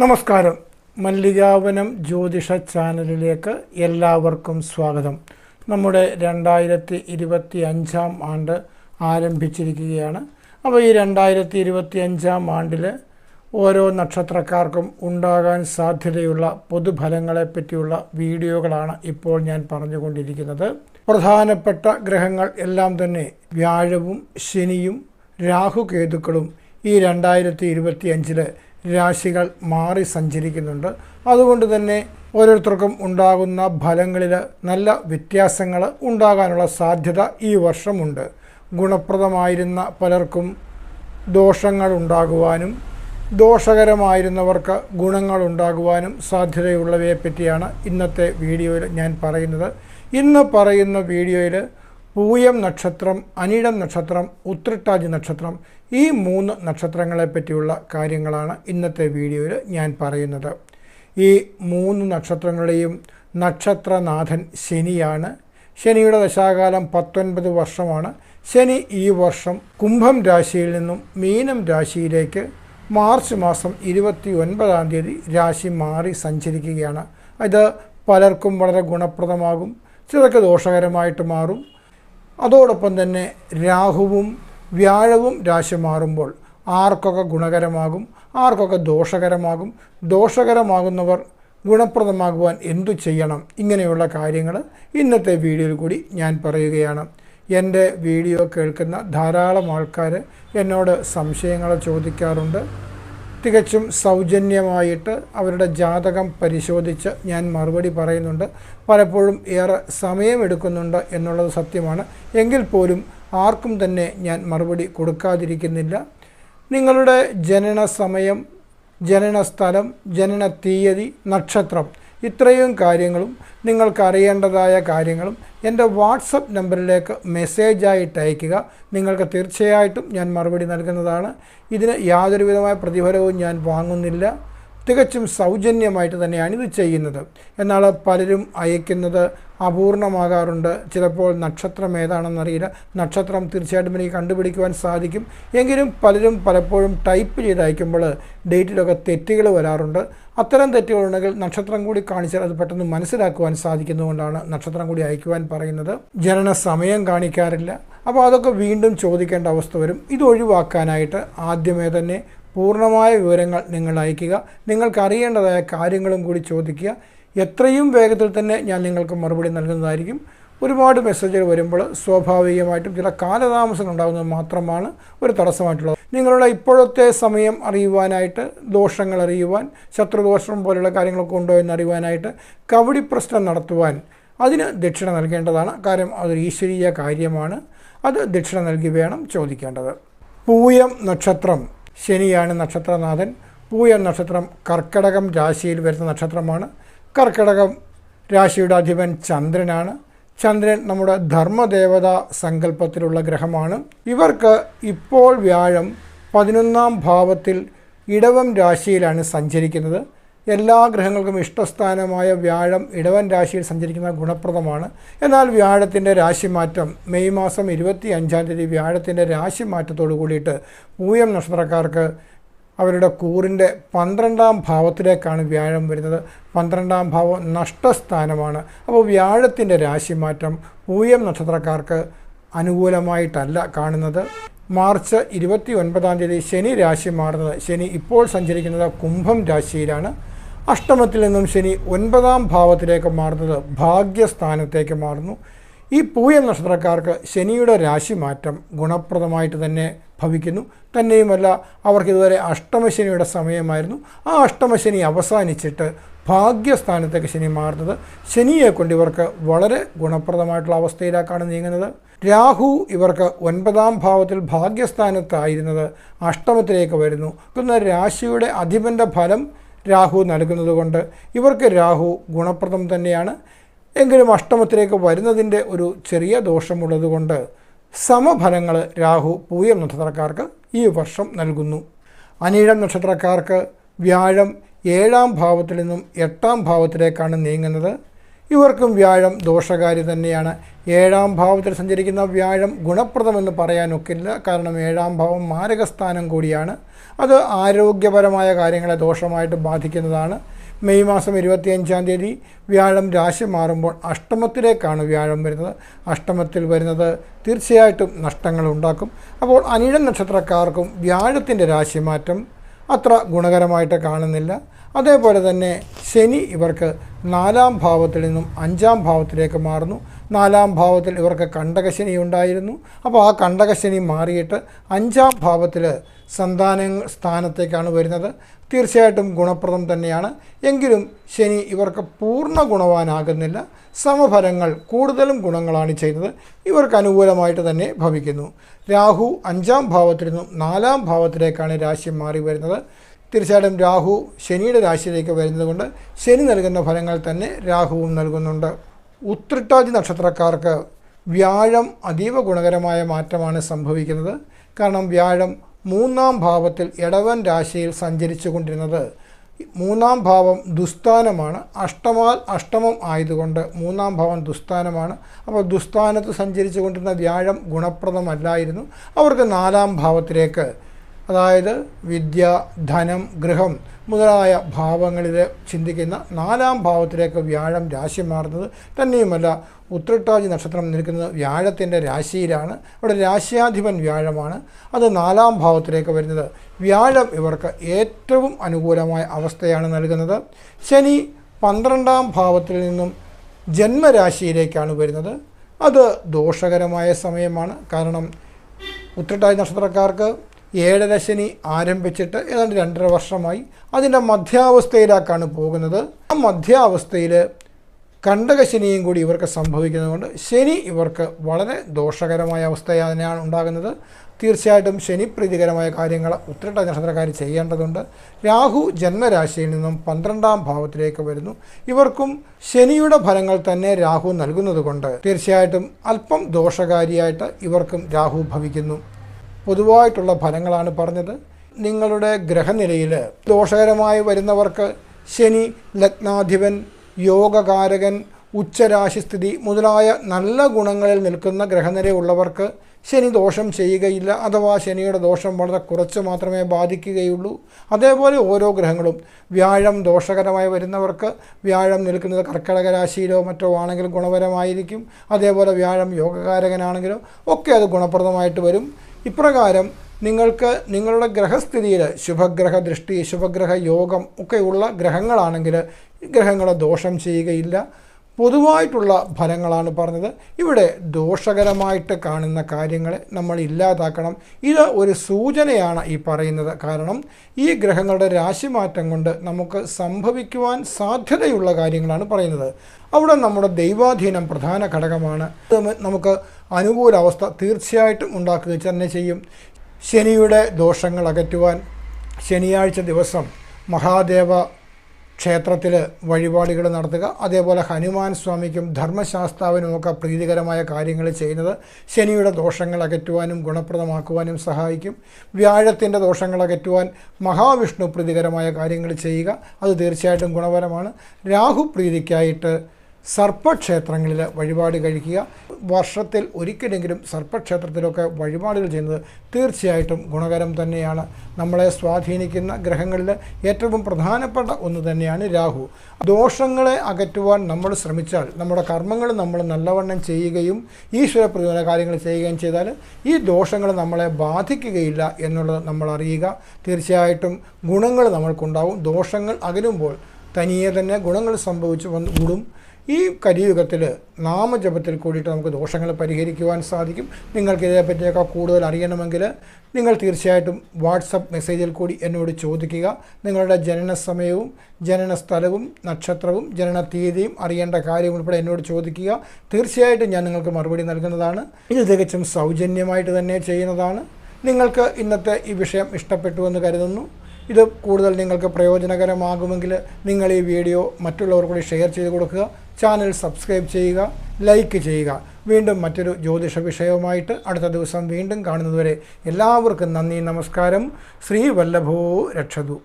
നമസ്കാരം. മല്ലികാവനം ജ്യോതിഷ ചാനലിലേക്ക് എല്ലാവർക്കും സ്വാഗതം. നമ്മുടെ രണ്ടായിരത്തി ഇരുപത്തി അഞ്ചാം ആണ്ട് ആരംഭിച്ചിരിക്കുകയാണ്. അപ്പോൾ ഈ രണ്ടായിരത്തി ഇരുപത്തി അഞ്ചാം ആണ്ടിൽ ഓരോ നക്ഷത്രക്കാർക്കും ഉണ്ടാകാൻ സാധ്യതയുള്ള പൊതുഫലങ്ങളെ പറ്റിയുള്ള വീഡിയോകളാണ് ഇപ്പോൾ ഞാൻ പറഞ്ഞുകൊണ്ടിരിക്കുന്നത്. പ്രധാനപ്പെട്ട ഗ്രഹങ്ങൾ എല്ലാം തന്നെ വ്യാഴവും ശനിയും രാഹുകേതുക്കളും ഈ രണ്ടായിരത്തി ഇരുപത്തി അഞ്ചിൽ രാശികൾ മാറി സഞ്ചരിക്കുന്നുണ്ട്. അതുകൊണ്ട് തന്നെ ഓരോരുത്തർക്കും ഉണ്ടാകുന്ന ഫലങ്ങളിൽ നല്ല വ്യത്യാസങ്ങൾ ഉണ്ടാകാനുള്ള സാധ്യത ഈ വർഷമുണ്ട്. ഗുണപ്രദമായിരുന്ന പലർക്കും ദോഷങ്ങൾ ഉണ്ടാകുവാനും ദോഷകരമായിരുന്നവർക്ക് ഗുണങ്ങൾ ഉണ്ടാകുവാനും സാധ്യതയുള്ളവയെ പറ്റിയാണ് ഇന്നത്തെ വീഡിയോയിൽ ഞാൻ പറയുന്നത്. ഇന്ന് പറയുന്ന വീഡിയോയിൽ പൂയം നക്ഷത്രം അനിഴം നക്ഷത്രം ഉത്രട്ടാജി നക്ഷത്രം ഈ മൂന്ന് നക്ഷത്രങ്ങളെ പറ്റിയുള്ള കാര്യങ്ങളാണ് ഇന്നത്തെ വീഡിയോയിൽ ഞാൻ പറയുന്നത്. ഈ മൂന്ന് നക്ഷത്രങ്ങളുടെയും നക്ഷത്രനാഥൻ ശനിയാണ്. ശനിയുടെ ദശാകാലം പത്തൊൻപത് വർഷമാണ്. ശനി ഈ വർഷം കുംഭം രാശിയിൽ നിന്നും മീനം രാശിയിലേക്ക് മാർച്ച് മാസം ഇരുപത്തി ഒൻപതാം തീയതി രാശി മാറി സഞ്ചരിക്കുകയാണ്. ഇത് പലർക്കും വളരെ ഗുണപ്രദമാകും. ചിലർക്ക് ദോഷകരമായിട്ട് മാറും. അതോടൊപ്പം തന്നെ രാഹുവും വ്യാഴവും രാശി മാറുമ്പോൾ ആർക്കൊക്കെ ഗുണകരമാകും ആർക്കൊക്കെ ദോഷകരമാകും ദോഷകരമാകുന്നവർ ഗുണപ്രദമാകുവാൻ എന്തു ചെയ്യണം? ഇങ്ങനെയുള്ള കാര്യങ്ങൾ ഇന്നത്തെ വീഡിയോയിൽ കൂടി ഞാൻ പറയുകയാണ്. എന്റെ വീഡിയോ കേൾക്കുന്ന ധാരാളം ആൾക്കാർ എന്നോട് സംശയങ്ങൾ ചോദിക്കാറുണ്ട്. തികച്ചും സൗജന്യമായിട്ട് അവരുടെ ജാതകം പരിശോധിച്ച് ഞാൻ മറുപടി പറയുന്നുണ്ട്. പലപ്പോഴും ഏറെ സമയമെടുക്കുന്നുണ്ട് എന്നുള്ളത് സത്യമാണ്. എങ്കിൽ പോലും ആർക്കും തന്നെ ഞാൻ മറുപടി കൊടുക്കാതിരിക്കുന്നില്ല. നിങ്ങളുടെ ജനന സമയം ജനന സ്ഥലം ജനന തീയതി നക്ഷത്രം ഇത്രയും കാര്യങ്ങളും നിങ്ങൾക്ക് അറിയേണ്ടതായ കാര്യങ്ങളും എന്റെ വാട്സപ്പ് നമ്പറിലേക്ക് മെസ്സേജായിട്ട് അയയ്ക്കുക. നിങ്ങൾക്ക് തീർച്ചയായിട്ടും ഞാൻ മറുപടി നൽകുന്നതാണ്. ഇതിന് യാതൊരു വിധമായ പ്രതിഫലവും ഞാൻ വാങ്ങുന്നില്ല. തികച്ചും സൗജന്യമായിട്ട് തന്നെയാണ് ഇത് ചെയ്യുന്നത്. എന്നാൽ പലരും അയക്കുന്നത് അപൂർണമാകാറുണ്ട്. ചിലപ്പോൾ നക്ഷത്രം ഏതാണെന്നറിയില്ല നക്ഷത്രം തീർച്ചയായിട്ടും എനിക്ക് കണ്ടുപിടിക്കുവാൻ സാധിക്കും. എങ്കിലും പലരും പലപ്പോഴും ടൈപ്പ് ചെയ്ത് അയക്കുമ്പോൾ ഡേറ്റിലൊക്കെ തെറ്റുകൾ വരാറുണ്ട്. അത്തരം തെറ്റുകളുണ്ടെങ്കിൽ നക്ഷത്രം കൂടി കാണിച്ചാൽ അത് പെട്ടെന്ന് മനസ്സിലാക്കുവാൻ സാധിക്കുന്നതുകൊണ്ടാണ് നക്ഷത്രം കൂടി അയക്കുവാൻ പറയുന്നത്. ജനന സമയം കാണിക്കാറില്ല. അപ്പോൾ അതൊക്കെ വീണ്ടും ചോദിക്കേണ്ട അവസ്ഥ വരും. ഇത് ഒഴിവാക്കാനായിട്ട് ആദ്യമേ തന്നെ പൂർണമായ വിവരങ്ങൾ നിങ്ങൾ അയയ്ക്കുക. നിങ്ങൾക്ക് അറിയേണ്ടതായ കാര്യങ്ങളും കൂടി ചോദിക്കുക. എത്രയും വേഗത്തിൽ തന്നെ ഞാൻ നിങ്ങൾക്ക് മറുപടി നൽകുന്നതായിരിക്കും. ഒരുപാട് മെസ്സേജുകൾ വരുമ്പോൾ സ്വാഭാവികമായിട്ടും ചില കാലതാമസങ്ങൾ ഉണ്ടാകുന്നത് മാത്രമാണ് ഒരു തടസ്സമായിട്ടുള്ളത്. നിങ്ങളുടെ ഇപ്പോഴത്തെ സമയം അറിയുവാനായിട്ട് ദോഷങ്ങൾ അറിയുവാൻ ശത്രുദോഷം പോലെയുള്ള കാര്യങ്ങളൊക്കെ ഉണ്ടോ എന്ന് അറിയുവാനായിട്ട് കവടി പ്രശ്നം നടത്തുവാൻ അതിന് ദക്ഷിണ നൽകേണ്ടതാണ്. കാര്യം അതൊരു ഈശ്വരീയ കാര്യമാണ്. അത് ദക്ഷിണ നൽകി വേണം ചോദിക്കേണ്ടത്. പൂയം നക്ഷത്രം. ശനിയാണ് നക്ഷത്രനാഥൻ പൂയ നക്ഷത്രം കർക്കടകം രാശിയിൽ വരുന്ന നക്ഷത്രമാണ്. കർക്കടകം രാശിയുടെ അധിപൻ ചന്ദ്രനാണ്. ചന്ദ്രൻ നമ്മുടെ ധർമ്മദേവത സങ്കല്പത്തിലുള്ള ഗ്രഹമാണ്. ഇവർക്ക് ഇപ്പോൾ വ്യാഴം പതിനൊന്നാം ഭാവത്തിൽ ഇടവം രാശിയിലാണ് സഞ്ചരിക്കുന്നത്. എല്ലാ ഗ്രഹങ്ങൾക്കും ഇഷ്ടസ്ഥാനമായ വ്യാഴം ഇടവൻ രാശിയിൽ സഞ്ചരിക്കുന്ന ഗുണപ്രദമാണ്. എന്നാൽ വ്യാഴത്തിന്റെ രാശിമാറ്റം മെയ് മാസം ഇരുപത്തി അഞ്ചാം തീയതി വ്യാഴത്തിന്റെ രാശിമാറ്റത്തോടു കൂടിയിട്ട് പൂയം നക്ഷത്രക്കാർക്ക് അവരുടെ കൂറിന്റെ പന്ത്രണ്ടാം ഭാവത്തിലേക്കാണ് വ്യാഴം വരുന്നത്. പന്ത്രണ്ടാം ഭാവം നഷ്ടസ്ഥാനമാണ്. അപ്പോൾ വ്യാഴത്തിന്റെ രാശിമാറ്റം പൂയം നക്ഷത്രക്കാർക്ക് അനുകൂലമായിട്ടല്ല കാണുന്നത്. മാർച്ച് ഇരുപത്തി ഒൻപതാം തീയതി ശനി രാശി മാറുന്നത്. ശനി ഇപ്പോൾ സഞ്ചരിക്കുന്നത് കുംഭം രാശിയിലാണ്. അഷ്ടമത്തിൽ നിന്നും ശനി ഒൻപതാം ഭാവത്തിലേക്ക് മാറുന്നത് ഭാഗ്യസ്ഥാനത്തേക്ക് മാറുന്നു. ഈ പൂയം നക്ഷത്രക്കാർക്ക് ശനിയുടെ രാശി മാറ്റം ഗുണപ്രദമായിട്ട് തന്നെ ഭവിക്കുന്നു. തന്നെയുമല്ല അവർക്ക് ഇതുവരെ അഷ്ടമശനിയുടെ സമയമായിരുന്നു. ആ അഷ്ടമശനി അവസാനിച്ചിട്ട് ഭാഗ്യസ്ഥാനത്തേക്ക് ശനി മാറുന്നത് ശനിയെ കൊണ്ട് ഇവർക്ക് വളരെ ഗുണപ്രദമായിട്ടുള്ള അവസ്ഥയിലേക്കാണ് നീങ്ങുന്നത്. രാഹു ഇവർക്ക് ഒൻപതാം ഭാവത്തിൽ ഭാഗ്യസ്ഥാനത്തായിരുന്നത് അഷ്ടമത്തിലേക്ക് വരുന്നു. പിന്നെ രാശിയുടെ അധിപന്റെ ഫലം രാഹു നൽകുന്നത് കൊണ്ട് ഇവർക്ക് രാഹു ഗുണപ്രദം തന്നെയാണ്. എങ്കിലും അഷ്ടമത്തിലേക്ക് വരുന്നതിന്റെ ഒരു ചെറിയ ദോഷമുള്ളതുകൊണ്ട് സമഫലങ്ങൾ രാഹു പൂയം നക്ഷത്രക്കാർക്ക് ഈ വർഷം നൽകുന്നു. അനീഴം നക്ഷത്രക്കാർക്ക് വ്യാഴം ഏഴാം ഭാവത്തിൽ നിന്നും എട്ടാം ഭാവത്തിലേക്കാണ് നീങ്ങുന്നത്. ഇവർക്കും വ്യാഴം ദോഷകാരി തന്നെയാണ്. ഏഴാം ഭാവത്തിൽ സഞ്ചരിക്കുന്ന വ്യാഴം ഗുണപ്രദമെന്ന് പറയാനൊക്കില്ല. കാരണം ഏഴാം ഭാവം മാരകസ്ഥാനം കൂടിയാണ്. അത് ആരോഗ്യപരമായ കാര്യങ്ങളെ ദോഷമായിട്ട് ബാധിക്കുന്നതാണ്. മെയ് മാസം ഇരുപത്തിയഞ്ചാം തീയതി വ്യാഴം രാശി മാറുമ്പോൾ അഷ്ടമത്തിലേക്കാണ് വ്യാഴം വരുന്നത്. അഷ്ടമത്തിൽ വരുന്നത് തീർച്ചയായിട്ടും നഷ്ടങ്ങൾ ഉണ്ടാക്കും. അപ്പോൾ അനിഴം നക്ഷത്രക്കാർക്കും വ്യാഴത്തിന്റെ രാശിമാറ്റം അത്ര ഗുണകരമായിട്ട് കാണുന്നില്ല. അതേപോലെ തന്നെ ശനി ഇവർക്ക് നാലാം ഭാവത്തിൽ നിന്നും അഞ്ചാം ഭാവത്തിലേക്ക് മാറുന്നു. നാലാം ഭാവത്തിൽ ഇവർക്ക് കണ്ടകശനി ഉണ്ടായിരുന്നു. അപ്പോൾ ആ കണ്ടകശനി മാറിയിട്ട് അഞ്ചാം ഭാവത്തിൽ സന്താന സ്ഥാനത്തേക്കാണ് വരുന്നത്. തീർച്ചയായിട്ടും ഗുണപ്രദം തന്നെയാണ്. എങ്കിലും ശനി ഇവർക്ക് പൂർണ ഗുണവാനാകുന്നില്ല. സമഫലങ്ങൾ കൂടുതലും ഗുണങ്ങളാണ് ചെയ്യുന്നത്. ഇവർക്ക് അനുകൂലമായിട്ട് തന്നെ ഭവിക്കുന്നു. രാഹു അഞ്ചാം ഭാവത്തിൽ നിന്നും നാലാം ഭാവത്തിലേക്കാണ് രാശി മാറി വരുന്നത്. തീർച്ചയായിട്ടും രാഹു ശനിയുടെ രാശിയിലേക്ക് വരുന്നത് കൊണ്ട് ശനി നൽകുന്ന ഫലങ്ങൾ തന്നെ രാഹുവും നൽകുന്നുണ്ട്. ഉത്രട്ടാതി നക്ഷത്രക്കാർക്ക് വ്യാഴം അതീവ ഗുണകരമായ മാറ്റമാണ് സംഭവിക്കുന്നത്. കാരണം വ്യാഴം മൂന്നാം ഭാവത്തിൽ ഇടവൻ രാശിയിൽ സഞ്ചരിച്ചു കൊണ്ടിരുന്നത് മൂന്നാം ഭാവം ദുസ്ഥാനമാണ്. അഷ്ടമാൽ അഷ്ടമം ആയതുകൊണ്ട് മൂന്നാം ഭാവം ദുസ്ഥാനമാണ്. അപ്പോൾ ദുസ്ഥാനത്ത് സഞ്ചരിച്ചു കൊണ്ടിരുന്ന വ്യാഴം ഗുണപ്രദമല്ലായിരുന്നു. അവർക്ക് നാലാം ഭാവത്തിലേക്ക് അതായത് വിദ്യ ധനം ഗൃഹം മുതലായ ഭാവങ്ങളിൽ ചിന്തിക്കുന്ന നാലാം ഭാവത്തിലേക്ക് വ്യാഴം രാശി മാറുന്നത് തന്നെയുമല്ല. ഉത്രട്ടാജി നക്ഷത്രം നിൽക്കുന്നത് വ്യാഴത്തിന്റെ രാശിയിലാണ്. ഇവിടെ രാശ്യാധിപൻ വ്യാഴമാണ്. അത് നാലാം ഭാവത്തിലേക്ക് വരുന്നത്. വ്യാഴം ഇവർക്ക് ഏറ്റവും അനുകൂലമായ അവസ്ഥയാണ് നൽകുന്നത്. ശനി പന്ത്രണ്ടാം ഭാവത്തിൽ നിന്നും ജന്മരാശിയിലേക്കാണ് വരുന്നത്. അത് ദോഷകരമായ സമയമാണ്. കാരണം ഉത്രട്ടാതി നക്ഷത്രക്കാർക്ക് ഏഴര ആരംഭിച്ചിട്ട് ഏതാണ്ട് രണ്ടര വർഷമായി അതിന്റെ മധ്യാവസ്ഥയിലേക്കാണ് പോകുന്നത്. ആ മധ്യാവസ്ഥയിൽ കണ്ടകശനിയും കൂടി ഇവർക്ക് സംഭവിക്കുന്നതുകൊണ്ട് ശനി ഇവർക്ക് വളരെ ദോഷകരമായ അവസ്ഥയാണ് ഉണ്ടാകുന്നത്. തീർച്ചയായിട്ടും ശനി പ്രീതികരമായ കാര്യങ്ങൾ ഉത്രട്ട നക്ഷത്രക്കാർ ചെയ്യേണ്ടതുണ്ട്. രാഹു ജന്മരാശിയിൽ നിന്നും പന്ത്രണ്ടാം ഭാവത്തിലേക്ക് വരുന്നു. ഇവർക്കും ശനിയുടെ ഫലങ്ങൾ തന്നെ രാഹു നൽകുന്നത് കൊണ്ട് തീർച്ചയായിട്ടും അല്പം ദോഷകാരിയായിട്ട് ഇവർക്കും രാഹു ഭവിക്കുന്നു. പൊതുവായിട്ടുള്ള ഫലങ്ങളാണ് പറഞ്ഞത്. നിങ്ങളുടെ ഗ്രഹനിലയിൽ ദോഷകരമായി വരുന്നവർക്ക് ശനി ലഗ്നാധിപൻ യോഗകാരകൻ ഉച്ചരാശിസ്ഥിതി മുതലായ നല്ല ഗുണങ്ങളിൽ നിൽക്കുന്ന ഗ്രഹനിലയുള്ളവർക്ക് ശനി ദോഷം ചെയ്യുകയില്ല അഥവാ ശനിയുടെ ദോഷം വളരെ കുറച്ച് മാത്രമേ ബാധിക്കുകയുള്ളൂ. അതേപോലെ ഓരോ ഗ്രഹങ്ങളും വ്യാഴം ദോഷകരമായി വരുന്നവർക്ക് വ്യാഴം നിൽക്കുന്നത് കർക്കിടക രാശിയിലോ മറ്റോ ആണെങ്കിൽ ഗുണപരമായിരിക്കും. അതേപോലെ വ്യാഴം യോഗകാരകനാണെങ്കിലോ ഒക്കെ അത് ഗുണപ്രദമായിട്ട് വരും. ഇപ്രകാരം നിങ്ങൾക്ക് നിങ്ങളുടെ ഗ്രഹസ്ഥിതിയിൽ ശുഭഗ്രഹ ദൃഷ്ടി ശുഭഗ്രഹ യോഗം ഒക്കെയുള്ള ഗ്രഹങ്ങളാണെങ്കിൽ ഗ്രഹങ്ങളെ ദോഷം ചെയ്യുകയില്ല. പൊതുവായിട്ടുള്ള ഫലങ്ങളാണ് പറഞ്ഞത്. ഇവിടെ ദോഷകരമായിട്ട് കാണുന്ന കാര്യങ്ങളെ നമ്മൾ ഇല്ലാതാക്കണം. ഇത് ഒരു സൂചനയാണ് ഈ പറയുന്നത്. കാരണം ഈ ഗ്രഹങ്ങളുടെ രാശിമാറ്റം കൊണ്ട് നമുക്ക് സംഭവിക്കുവാൻ സാധ്യതയുള്ള കാര്യങ്ങളാണ് പറയുന്നത്. അവിടെ നമ്മുടെ ദൈവാധീനം പ്രധാന ഘടകമാണ്. നമുക്ക് അനുകൂല അവസ്ഥ തീർച്ചയായിട്ടും ഉണ്ടാക്കുക തന്നെ ചെയ്യും. ശനിയുടെ ദോഷങ്ങൾ അകറ്റുവാൻ ശനിയാഴ്ച ദിവസം മഹാദേവ ക്ഷേത്രത്തിൽ വഴിപാടുകൾ നടത്തുക അതേപോലെ ഹനുമാൻ സ്വാമിക്കും ധർമ്മശാസ്താവിനുമൊക്കെ പ്രീതികരമായ കാര്യങ്ങൾ ചെയ്യുന്നത് ശനിയുടെ ദോഷങ്ങൾ അകറ്റുവാനും ഗുണപ്രദമാക്കുവാനും സഹായിക്കും. വ്യാഴത്തിന്റെ ദോഷങ്ങൾ അകറ്റുവാൻ മഹാവിഷ്ണു പ്രീതികരമായ കാര്യങ്ങൾ ചെയ്യുക അത് തീർച്ചയായിട്ടും ഗുണപരമാണ്. രാഹു പ്രീതിക്കായിട്ട് സർപ്പക്ഷേത്രങ്ങളിൽ വഴിപാട് കഴിക്കുക. വർഷത്തിൽ ഒരിക്കലെങ്കിലും സർപ്പക്ഷേത്രത്തിലൊക്കെ വഴിപാടുകൾ ചെയ്യുന്നത് തീർച്ചയായിട്ടും ഗുണകരം തന്നെയാണ്. നമ്മളെ സ്വാധീനിക്കുന്ന ഗ്രഹങ്ങളിൽ ഏറ്റവും പ്രധാനപ്പെട്ട ഒന്ന് തന്നെയാണ് രാഹു. ദോഷങ്ങളെ അകറ്റുവാൻ നമ്മൾ ശ്രമിച്ചാൽ നമ്മുടെ കർമ്മങ്ങൾ നമ്മൾ നല്ലവണ്ണം ചെയ്യുകയും ഈശ്വരപ്രയോജന കാര്യങ്ങൾ ചെയ്യുകയും ചെയ്താൽ ഈ ദോഷങ്ങൾ നമ്മളെ ബാധിക്കുകയില്ല എന്നുള്ളത് നമ്മൾ അറിയുക. തീർച്ചയായിട്ടും ഗുണങ്ങൾ നമ്മൾക്കുണ്ടാവും. ദോഷങ്ങൾ അകലുമ്പോൾ തനിയെ തന്നെ ഗുണങ്ങൾ സംഭവിച്ചു വന്ന് കൂടും. ഈ കലിയുഗത്തിൽ നാമജപത്തിൽ കൂടിയിട്ട് നമുക്ക് ദോഷങ്ങൾ പരിഹരിക്കുവാൻ സാധിക്കും. നിങ്ങൾക്ക് ഇതേപ്പറ്റിയൊക്കെ കൂടുതൽ അറിയണമെങ്കിൽ നിങ്ങൾ തീർച്ചയായിട്ടും വാട്സപ്പ് മെസ്സേജിൽ കൂടി എന്നോട് ചോദിക്കുക. നിങ്ങളുടെ ജനന സമയവും ജനന സ്ഥലവും നക്ഷത്രവും ജനന തീയതിയും അറിയേണ്ട കാര്യം ഉൾപ്പെടെ എന്നോട് ചോദിക്കുക. തീർച്ചയായിട്ടും ഞാൻ നിങ്ങൾക്ക് മറുപടി നൽകുന്നതാണ്. ഇത് തികച്ചും സൗജന്യമായിട്ട് തന്നെ ചെയ്യുന്നതാണ്. നിങ്ങൾക്ക് ഇന്നത്തെ ഈ വിഷയം ഇഷ്ടപ്പെട്ടു എന്ന് കരുതുന്നു. ഇത് കൂടുതൽ നിങ്ങൾക്ക് പ്രയോജനകരമാകുമെങ്കിൽ നിങ്ങൾ ഈ വീഡിയോ മറ്റുള്ളവർ കൂടി ഷെയർ ചെയ്ത് കൊടുക്കുക. ചാനൽ സബ്സ്ക്രൈബ് ചെയ്യുക ലൈക്ക് ചെയ്യുക. വീണ്ടും മറ്റൊരു ജ്യോതിഷ വിഷയവുമായിട്ട് അടുത്ത ദിവസം വീണ്ടും കാണുന്നതുവരെ എല്ലാവർക്കും നന്ദി നമസ്കാരം. ശ്രീ വല്ലഭോ രക്ഷതു.